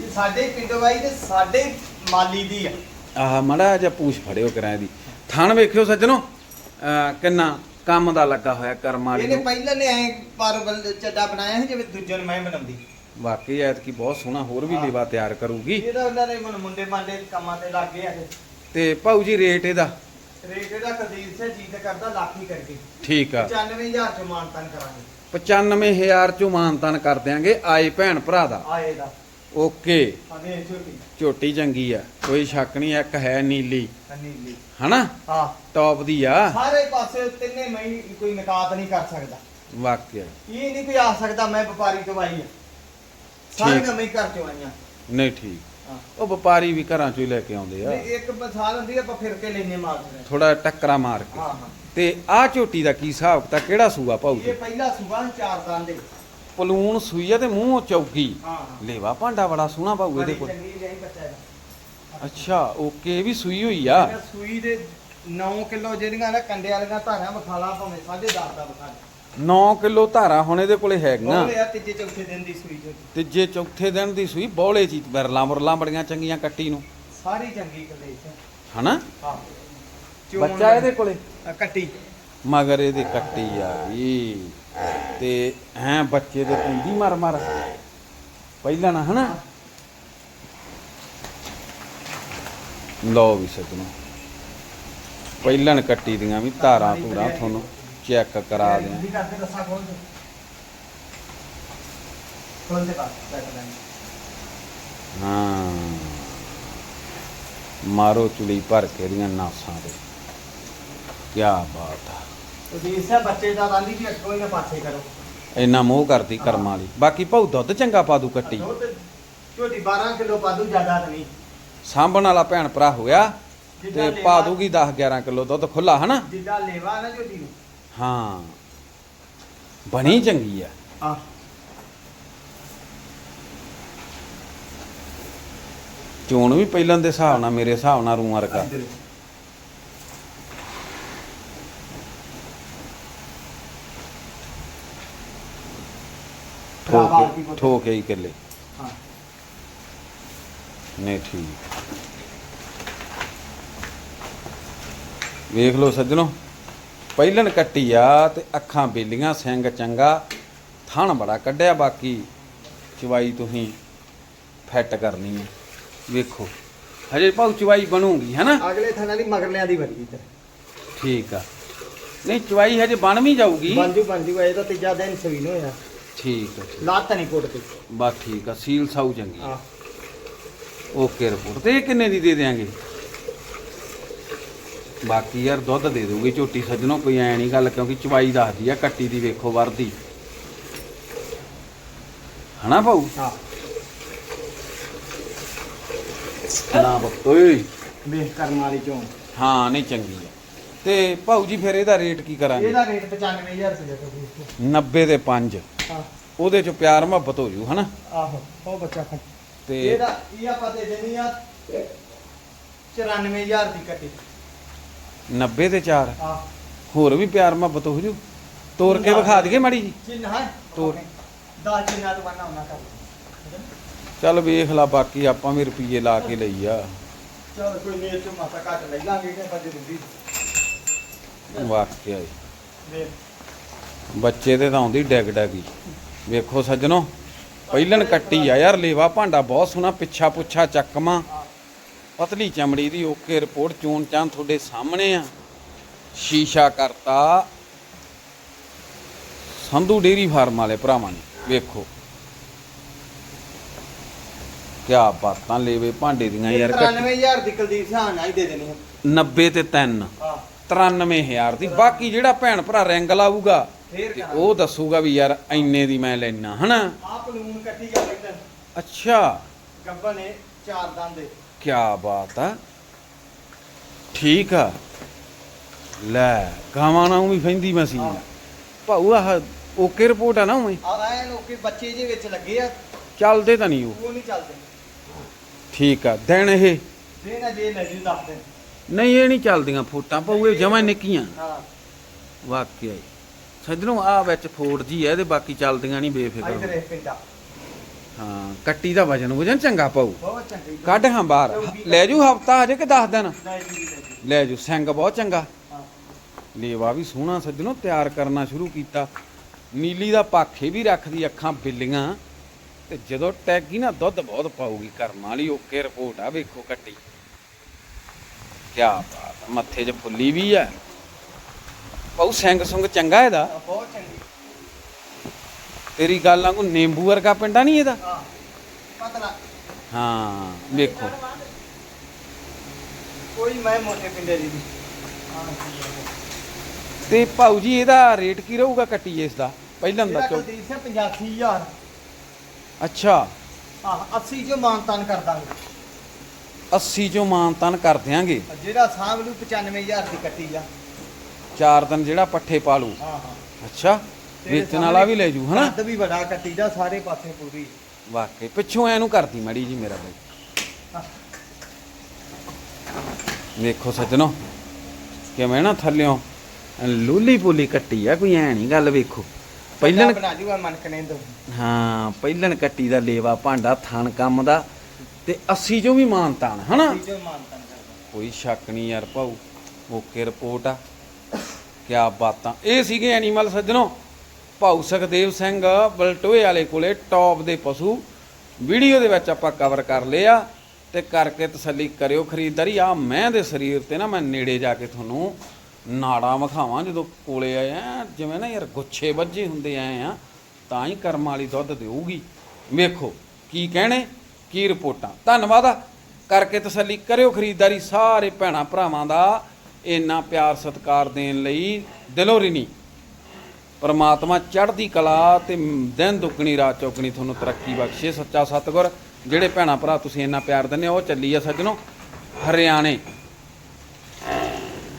ਇਹ ਸਾਡੇ ਪਿੰਡੋਂ ਆਈ ਤੇ ਸਾਡੇ ਮਾਲੀ ਦੀ ਆ। ਆਹ ਮੜਾ ਜਿਹਾ ਪੂਛ ਫੜਿਓ ਕਰਾਂ ਦੀ। ਥਣ ਵੇਖਿਓ ਸੱਜਣੋ ਅਹ ਕਿੰਨਾ ਕੰਮ ਦਾ ਲੱਗਾ ਹੋਇਆ ਕਰਮ ਵਾਲੀ ਇਹਨੇ ਨੂੰ। ਪਹਿਲਾਂ ਨੇ ਐ ਪਰ ਬਲ- ਚੱਡਾ ਬਣਾਇਆ ਸੀ ਜਿਵੇਂ ਦੂਜੇ ਨੂੰ ਮੈਂ ਬਣਾਉਂਦੀ। ਵਾਕਈ ਐਤਕੀ ਬਹੁਤ ਸੋਹਣਾ ਹੋਰ ਵੀ ਲੇਵਾ ਤਿਆਰ ਕਰੂਗੀ। ਇਹਦਾ ਉਹਨਾਂ ਨੇ ਹੁਣ ਮੁੰਡੇ ਮਾਂਡੇ ਕੰਮਾਂ ਤੇ ਲੱਗ ਗਏ ਆ ਇਹ। ਤੇ ਭਾਊ ਜੀ ਰੇਟ ਇਹਦਾ? ਰੇਟ ਇਹਦਾ ਕਦੀਰ ਸੇ ਜੀਤ ਕਰਦਾ ਲੱਖ ਹੀ ਕਰਕੇ। ਠੀਕ ਆ। 95000 ਚ ਮਾਨਤਨ ਕਰਾਂਗੇ। 95000 ਚੋਂ ਮਾਨਤਨ ਕਰ ਦਿਆਂਗੇ ਆਏ ਭੈਣ ਭਰਾ ਦਾ। ਆਏ ਦਾ। ਓਕੇ। ਛੋਟੀ ਝੋਟੀ। ਚੰਗੀ ਆ। ਕੋਈ ਸ਼ੱਕ ਨਹੀਂ ਇੱਕ ਹੈ ਨੀਲੀ। ਨੀਲੀ। ਹਨਾ? ਹਾਂ। ਟੌਪ ਦੀ ਆ। ਸਾਰੇ ਪਾਸੇ ਤਿੰਨੇ ਮਈ ਕੋਈ ਨਿਕਾਤ ਨਹੀਂ ਕਰ ਸਕਦਾ। ਵਾਕਿਆ। ਇਹ ਨਹੀਂ ਕੋਈ ਆ ਸਕਦਾ ਮੈਂ ਵਪਾਰੀ ਤੋਂ ਆਈ ਆ ਸਾਰੀਆਂ ਮੈਂ ਘਰ ਚੋਂ ਆਈਆਂ ਨਹੀਂ ਠੀਕ। ਉਹ ਵਪਾਰੀ ਵੀ ਘਰਾਂ ਚੋਂ ਹੀ ਲੈ ਕੇ ਆਉਂਦੇ ਆ। ਇੱਕ ਬਸਾਲ ਹੁੰਦੀ ਆ, ਆਪਾਂ ਫਿਰ ਕੇ ਲੈਨੇ ਮਾਲ ਫਿਰ। ਥੋੜਾ ਟੱਕਰਾ ਮਾਰ ਕੇ। ਹਾਂ ਹਾਂ। ਤੇ ਆਹ ਝੋਟੀ ਦਾ ਕੀ ਹਿਸਾਬ ਤਾਂ ਕਿਹੜਾ ਸੂਆ ਭਾਊ ਇਹ ਪਹਿਲਾ ਸੁਬਾਹ ਚਾਰ ਦਾਂ ਦੇ। ਪਲੂਣ ਸੂਈ ਆ ਤੇ ਮੂੰਹੋਂ ਚੌਕੀ ਹਾਂ। ਲੇਵਾ ਭਾਂਡਾ ਬੜਾ ਸੋਹਣਾ ਭਾਊ ਇਹਦੇ ਕੋਲ। ਚੰਗੀ ਲਈ ਬੱਚਾ ਇਹਦਾ। ਅੱਛਾ ਓਕੇ ਇਹ ਵੀ ਸੂਈ ਹੋਈ ਆ? ਇਹਦਾ ਸੂਈ ਦੇ 9 ਕਿਲੋ ਜਿਹੜੀਆਂ ਨਾ ਕੰਡੇ ਵਾਲੀਆਂ ਧਾਰਾਂ ਵਿਖਾਲਾ ਭਾਵੇਂ 10.5 ਦਾ ਵਿਖਾ 9 ਕਿਲੋ ਧਾਰਾ ਹੁਣ ਇਹਦੇ ਕੋਲੇ ਹੈਗੀਆਂ। ਲਿਆ ਤੀਜੇ ਚੌਥੇ ਦਿਨ ਦੀ ਸੂਈ ਚ ਤੀਜੇ ਚੌਥੇ ਦਿਨ ਦੀ ਸੂਈ ਬੋਲੇ ਚੀਤ ਬਰਲਾ ਮੁਰਲਾਂ ਬੜੀਆਂ ਚੰਗੀਆਂ ਕੱਟੀ ਨੂੰ। ਸਾਰੀ ਚੰਗੀ ਕਲੇਸ਼ ਹਨਾ? ਹਾਂ। ਬੱਚਾ ਇਹਦੇ ਕੋਲੇ? ਕੱਟੀ। ਮਗਰ ਇਹਦੇ ਕੱਟੀ ਆ ਵੀ ਤੇ ਹੈ ਬੱਚੇ ਦੇ ਪਿੰਦੀ ਮਰ ਮਰ। ਪਹਿਲਾਂ ਨਾ ਹਨਾ? ਲਓ ਵੀ ਸੱਜਣੋ। ਪਹਿਲਣ ਕੱਟੀ ਦੀਆਂ ਵੀ ਧਾਰਾਂ ਧੂਰਾਂ ਤੁਹਾਨੂੰ ਚੈੱਕ ਕਰਾ ਦੇ। ਦੇ ਹਾਂ। ਮਾਰੋ ਚੁਲੀ ਭਰ ਕੇ ਦੀਆਂ ਨਾਸਾਂ ਤੇ। ਕੀ ਬਾਤ ਆ। ਬੱਚੇ ਦਾ ਰਾਂਦੀ ਪਾਸੇ ਕਰੋ। ਇੰਨਾ ਮੋਹ ਕਰਦੀ ਕਰਮਾਂ ਵਾਲੀ। ਬਾਕੀ ਭਾਉ ਦੁੱਧ ਚੰਗਾ ਪਾ ਦੂ ਕੱਟੀ। ਦੁੱਧ ਝੋਟੀ 12 ਕਿਲੋ ਪਾਦੂ ਜ਼ਿਆਦਾ ਤਾਂ ਨਹੀਂ। ਸਾਂਭਣ ਵਾਲਾ ਭੈਣ ਭਰਾ ਹੋਇਆ ਜਿੱਦਾਂ ਤੇ ਪਾ ਲੇਵਾ- ਦੂਗੀ 10 11 ਕਿਲੋ ਦੁੱਧ ਖੁੱਲਾ ਹਨਾ? ਜਿੱਦਾਂ ਲੇਵਾ ਨਾ ਝੋਟੀ ਨੂੰ। ਹਾਂ। ਬਣੀ ਚੰਗੀ ਆ। ਆ ਚੋਣ ਵੀ ਪਹਿਲਾਂ ਦੇ ਹਿਸਾਬ ਨਾਲ ਮੇਰੇ ਹਿਸਾਬ ਨਾਲ ਰੂਆਂ ਰਕਾ ਕੀ ਠੋਕ ਪੁੱਤ। ਠੋਕ ਹੀ ਕਿੱਲੇ ਹਾਂ। ਨਹੀਂ ਠੀਕ। ਵੇਖ ਲਓ ਸੱਜਣੋ ਪਹਿਲਣ ਕੱਟੀ ਆ ਤੇ ਅੱਖਾਂ ਬੇਲੀਆਂ ਸਿੰਘ ਚੰਗਾ। ਥਣ ਬੜਾ ਕੱਢਿਆ ਬਾਕੀ ਚਵਾਈ ਤੁਸੀਂ ਫਿੱਟ ਕਰਨੀ ਹੈ ਵੇਖੋ ਹਜੇ ਭਾਉ ਚਵਾਈ ਬਣੂਗੀ ਹੈਨਾ? ਅਗਲੇ ਥਾਣਾ ਦੀ ਮਗਰਲਿਆਂ ਦੀ ਵਰਗੀ ਤੇ। ਠੀਕ ਆ। ਨਹੀਂ ਚਵਾਈ ਹਜੇ ਬਣ ਵੀ ਜਾਊਗੀ। ਬਣ ਜੂ ਬਣ ਜੂ ਇਹ ਤਾਂ ਤੀਜਾ ਦਿਨ ਸਵੀ ਨੂੰ ਹੋਇਆ। ਠੀਕ ਠੀਕ। ਲੱਤ ਨਹੀਂ ਕੋਟ ਤੇ। ਬਸ ਠੀਕ ਆ ਸੀਲ ਸਾਊ ਚੰਗੀ ਆ। ਓਕੇ ਰਿਪੋਰਟ ਤੇ ਇਹ ਕਿੰਨੇ ਦੀ ਦੇ ਦੇਾਂਗੇ ਬਾਕੀ ਯਾਰ ਦੁੱਧ ਦੇ ਦੋਗੇ ਝੋਟੀ ਸੱਜਣੋ ਕੋਈ ਐ ਨਹੀਂ ਗੱਲ ਕਿਉਂਕਿ ਚਵਾਈ ਦੱਸਦੀ ਆ ਕੱਟੀ ਦੀ ਵੇਖੋ ਵਰਦੀ ਹਨਾ ਭਾਊ? ਹਾਂ। ਨਾ ਬੱਤੋਏ ਵੇਖ ਕਰਨ ਵਾਲੀ ਚੋਂ। ਹਾਂ ਨਹੀਂ ਚੰਗੀ ਆ। ਤੇ ਭਾਊ ਜੀ ਫਿਰ ਇਹਦਾ ਰੇਟ ਕੀ ਕਰਾਂਗੇ? ਇਹਦਾ ਰੇਟ 95000 ਰੁਪਏ ਦਾ ਕੋਈ 90 ਦੇ 5 ਹਾਂ। ਉਹਦੇ ਚ ਪਿਆਰ ਮੁਹੱਬਤ ਹੋ ਜੂ ਹਨਾ? ਆਹੋ ਉਹ ਬੱਚਾ ਖਾ ਤੇ ਇਹਦਾ ਇਹ ਆਪਾਂ ਦੇ ਦੇਣੀ ਆ 94000 ਦੀ ਕੱਟੀ। 90 ਦੇ 4 ਆ ਹੋਰ ਵੀ ਪਿਆਰ ਮੁਹੱਬਤ ਹੋ ਜੂ? ਤੋੜ ਕੇ ਵਿਖਾ ਦਈਏ ਮਾੜੀ ਜੀ। ਚਿੰਨ ਹੈ। ਤੋਰ। 10 ਚਿੰਨਾਂ ਤੋਂ ਉਹਨਾਂ ਕਰ ਚੱਲ ਵੇਖ ਲਾ ਬਾਕੀ ਆਪਾਂ ਵੀ ਰੁਪਈਏ ਲਾ ਕੇ ਲਈ ਆ। ਚਲ ਕੋਈ ਨਹੀਂ ਇੱਥੇ ਮਾਤਾ ਘੱਟ ਲੈ ਲਾਂਗੇ ਕਿ ਬੰਦੇ ਦੀ ਵਾਕਿਆ ਹੀ। ਬੱਚੇ ਤੇ ਤਾਂ ਆਉਂਦੀ ਡੈਗ ਡੈਗੀ। ਵੇਖੋ ਸੱਜਣੋ ਪਹਿਲਣ ਕੱਟੀ ਆ ਯਾਰ ਲੇਵਾ ਭਾਂਡਾ ਬਹੁਤ ਸੋਹਣਾ ਪਿੱਛਾ ਪੁੱਛਾ ਚੱਕਮਾ ਪਤਲੀ ਚਮੜੀ ਦੀ ਓਕੇ ਰਿਪੋਰਟ ਚੋਣ ਚਾਂ ਤੁਹਾਡੇ ਸਾਹਮਣੇ ਆ। ਸ਼ੀਸ਼ਾ ਕਰਤਾ। ਸੰਧੂ ਡੇਰੀ ਫਾਰਮ ਵਾਲੇ ਭਰਾਵਾਂ ਨੇ ਵੇਖੋ। ਕਿਆ ਬਾਤਾਂ ਲੇਵੇ ਭਾਂਡੇ ਦੀਆਂ ਯਾਰ ਕੱਟੀ 93000 ਦੀ ਕੁਲਦੀਪ ਸਾਹ ਨਾਲ ਹੀ ਦੇ ਦੇਣੀ। 90 ਤੇ 3 ਹਾਂ। 93000 ਦੀ। ਬਾਕੀ ਜਿਹੜਾ ਭੈਣ ਭਰਾ ਰਿੰਗ ਲਾਊਗਾ ਤੇ ਕਰਾਂ ਉਹ ਦੱਸੂਗਾ ਵੀ ਯਾਰ ਇੰਨੇ ਦੀ ਮੈਂ ਲੈਣਾ ਹਨਾ? ਆ ਪਲੂਨ ਕੱਟੀ ਜਾ ਲੈਂਦਾ। ਅੱਛਾ। ਗੱਬਾ ਨੇ ਚਾਰ ਦੰਦ ਕੀ ਬਾਤ ਆ। ਠੀਕ ਆ। ਲੈ ਗਾਵਾਂ ਨਾਲ ਵੀ ਫੈਂਦੀ ਮਸੀਂ ਹਾਂ। ਭਾਊ ਆਹ ਓਕੇ ਰਿਪੋਰਟ ਆ ਨਾ ਉਵੇਂ? ਆ ਐ ਲੋਕੀ ਬੱਚੇ ਜੇ ਵਿੱਚ ਲੱਗੇ ਆ। ਚੱਲਦੇ ਤਾਂ ਨਹੀਂ ਉਹ। ਉਹ ਨਹੀਂ ਚੱਲਦੇ। ਠੀਕ ਆ। ਦਿਨ ਇਹ? ਦੇ ਨਾ ਜੇ ਲੈ ਜੀ ਦੱਸ ਦੇ ਨਹੀਂ ਇਹ ਨਹੀਂ ਚੱਲਦੀਆਂ ਫੋਟਾਂ ਇਹ ਜਮਾਂ ਨਿੱਕੀਆਂ। ਹਾਂ। ਵਾਕਿਆ ਹੀ। ਸੱਜਣੋ ਆ ਵਿੱਚ ਫੋੜ ਜੀ ਐ ਇਹਦੇ ਬਾਕੀ ਚੱਲਦੀਆਂ ਨਹੀਂ ਬੇਫਿਕਰ ਇਧਰ ਹੋ। ਇਹ ਪਿੰਡਾ। ਹਾਂ ਕੱਟੀ ਦਾ ਵਜਨ ਵਜਨ ਚੰਗਾ ਪਾਊ। ਬਹੁਤ ਚੰਗੀ ਕੱਢ ਹਾਂ ਬਾਹਰ। ਲੈ ਜੂ ਹਫਤਾ ਹਜੇ ਕਿ 10 ਦਿਨ? ਲੈ ਜੀ ਲੈ ਜੀ। ਸਿੰਘ ਬਹੁਤ ਚੰਗਾ। ਹਾਂ। ਲੇਵਾ ਵੀ ਸੋਹਣਾ ਸੱਜਣੋ ਤਿਆਰ ਕਰਨਾ ਸ਼ੁਰੂ ਕੀਤਾ। ਨੀਲੀ ਦਾ ਪਾਖੇ ਵੀ ਰੱਖਦੀ ਅੱਖਾਂ ਬਿੱਲੀਆਂ। ਤੇ ਜਦੋਂ ਟੈਗੀ ਨਾ ਦੁੱਧ ਬਹੁਤ ਪਾਊਗੀ ਕਰਮ ਵਾਲੀ ਓਕੇ ਰਿਪੋਰਟ ਆ ਵੇਖੋ ਕੱਟੀ। ਕਿਆ ਬਾਤ ਆ, ਮੱਥੇ 'ਚ ਫੁੱਲੀ ਵੀ ਆ। ਬਹੁ ਸਿੰਘ ਸੁੰਗ ਚੰਗਾ ਇਹਦਾ। ਬਹੁਤ ਚੰਗੀ। ਤੇਰੀ ਗੱਲ ਵਾਂਗੂ ਨਿੰਬੂ ਵਰਗਾ ਪਿੰਡਾ ਨਹੀਂ ਇਹਦਾ? ਹਾਂ ਪਤਲਾ। ਹਾਂ ਵੇਖੋ। ਕੋਈ ਮੈਂ ਮੋਟੇ ਪਿੰਡੇ ਦੀ। ਤੇ ਭਾਊ ਜੀ ਇਹਦਾ ਰੇਟ ਕੀ ਰਹੂਗਾ ਕੱਟੀ ਇਸ ਦਾ ਪਹਿਲਾਂ ਦਾ ਚੋ ਕੁਲਦੀਪ ਸਿੰਘ 85000 ਅੱਛਾ। ਹਾਂ 80 ਜੋ ਮਾਨਤਾਨ ਕਰ ਦਾਂਗੇ। 80 ਚੋਂ ਮਾਨਤਨ ਕਰ ਦਿਆਂਗੇ। ਜਿਹੜਾ ਸਾਂਭ ਲੂ 95000 ਦੀ ਕੱਟੀ ਆ ਚਾਰ ਦਿਨ ਜਿਹੜਾ ਪੱਠੇ ਪਾ ਲੂ ਹਾਂ ਹਾਂ। ਅੱਛਾ ਤੇਰੇ ਵੇਚਣ ਵਾਲਾ ਵੀ ਲੈ ਜੂ ਹਨਾ? ਕੱਦ ਵੀ ਬੜਾ ਕੱਟੀ ਦਾ ਸਾਰੇ ਪਾਸੇ ਪੂਰੀ। ਵਾਕਈ ਪਿੱਛੋਂ ਐਨੂੰ ਕਰਦੀ ਮੜੀ ਜੀ ਮੇਰਾ ਬਾਈ। ਵੇਖੋ ਸੱਜਣੋ ਕਿਵੇਂ ਨਾ ਥੱਲਿਓਂ ਲੂਲੀ ਪੋਲੀ ਕੱਟੀ ਆ ਕੋਈ ਐ ਨਹੀਂ ਗੱਲ ਵੇਖੋ। ਪਹਿਲਣ ਬਣਾ ਜੂਗਾ ਮਨ ਕਨੇ ਦੋ ਹਾਂ ਪਹਿਲਣ ਕੱਟੀ ਦਾ ਲੇਵਾ ਭਾਂਡਾ ਥਣ ਕੰਮ ਦਾ ਤੇ 80 ਚੋਂ ਵੀ ਮਾਨਤਾਨ ਹਨਾ? 80 ਜੋ ਮਾਨਤਾਨ ਕਰਦਾ। ਕੋਈ ਸ਼ੱਕ ਨਹੀਂ ਯਾਰ ਭਾਊ ਓਕੇ ਰਿਪੋਰਟ ਆ। ਕਿਆ ਬਾਤਾਂ। ਇਹ ਸੀਗੇ ਐਨੀਮਲ ਸੱਜਣੋ ਭਾਊ ਸੁਖਦੇਵ ਸਿੰਘ ਬਲਟੋਏ ਵਾਲੇ ਕੋਲੇ ਟੌਪ ਦੇ ਪਸ਼ੂ। ਵੀਡੀਓ ਦੇ ਵਿੱਚ ਆਪਾਂ ਕਵਰ ਕਰ ਲਏ ਆ ਤੇ ਕਰਕੇ ਤਸੱਲੀ ਕਰਿਓ ਖਰੀਦਦਾਰੀ। ਆ ਮੈਂ ਦੇ ਸਰੀਰ ਤੇ ਨਾ ਮੈਂ ਨੇੜੇ ਜਾ ਕੇ ਤੁਹਾਨੂੰ ਨਾੜਾਂ ਵਿਖਾਵਾਂ ਜਦੋਂ ਕੋਲੇ ਆਏ ਆ ਜਿਵੇਂ ਨਾ ਯਾਰ ਗੁੱਛੇ ਵੱਜੇ ਹੁੰਦੇ ਆਏ ਆ ਤਾਂ ਹੀ ਕਰਮ ਵਾਲੀ ਦੁੱਧ ਦੇਊਗੀ। ਵੇਖੋ ਕੀ ਕਹਿਣੇ? ਕੀ ਰਿਪੋਰਟਾਂ? ਧੰਨਵਾਦ ਆ। ਕਰਕੇ ਤਸੱਲੀ ਕਰਿਓ ਖਰੀਦਦਾਰੀ ਸਾਰੇ ਭੈਣਾਂ ਭਰਾਵਾਂ ਦਾ ਇੰਨਾ ਪਿਆਰ ਸਤਿਕਾਰ ਦੇਣ ਲਈ ਦਿਲੋਂ ਰਿਣੀ। ਪਰਮਾਤਮਾ ਚੜ੍ਹਦੀ ਕਲਾ ਤੇ ਦਿਨ ਦੁੱਗਣੀ, ਰਾਤ ਚੌਗਣੀ ਤੁਹਾਨੂੰ ਤਰੱਕੀ ਬਖਸ਼ੇ ਸੱਚਾ ਸਤਿਗੁਰ। ਜਿਹੜੇ ਭੈਣਾਂ ਭਰਾ ਤੁਸੀਂ ਇੰਨਾ ਪਿਆਰ ਦਿੰਦੇ ਹੋ, ਉਹ ਚੱਲੀ ਆ ਸੱਜਣੋ, ਹਰਿਆਣੇ।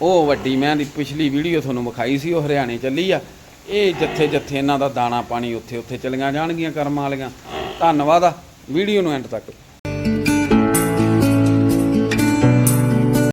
ਉਹ ਵੱਡੀ ਮੈਂ ਦੀ ਪਿਛਲੀ ਵੀਡੀਓ ਤੁਹਾਨੂੰ ਵਿਖਾਈ ਸੀ, ਉਹ ਹਰਿਆਣੇ ਚੱਲੀ ਆ। ਇਹ ਜੱਥੇ ਜੱਥੇ ਇਹਨਾਂ ਦਾ ਦਾਣਾ ਪਾਣੀ ਉੱਥੇ ਉੱਥੇ ਚਲੀਆਂ ਜਾਣਗੀਆਂ ਕਰਮਾਂ ਵਾਲੀਆਂ। ਧੰਨਵਾਦ ਆ। ਵੀਡੀਓ ਨੂੰ ਐਂਡ ਤੱਕ।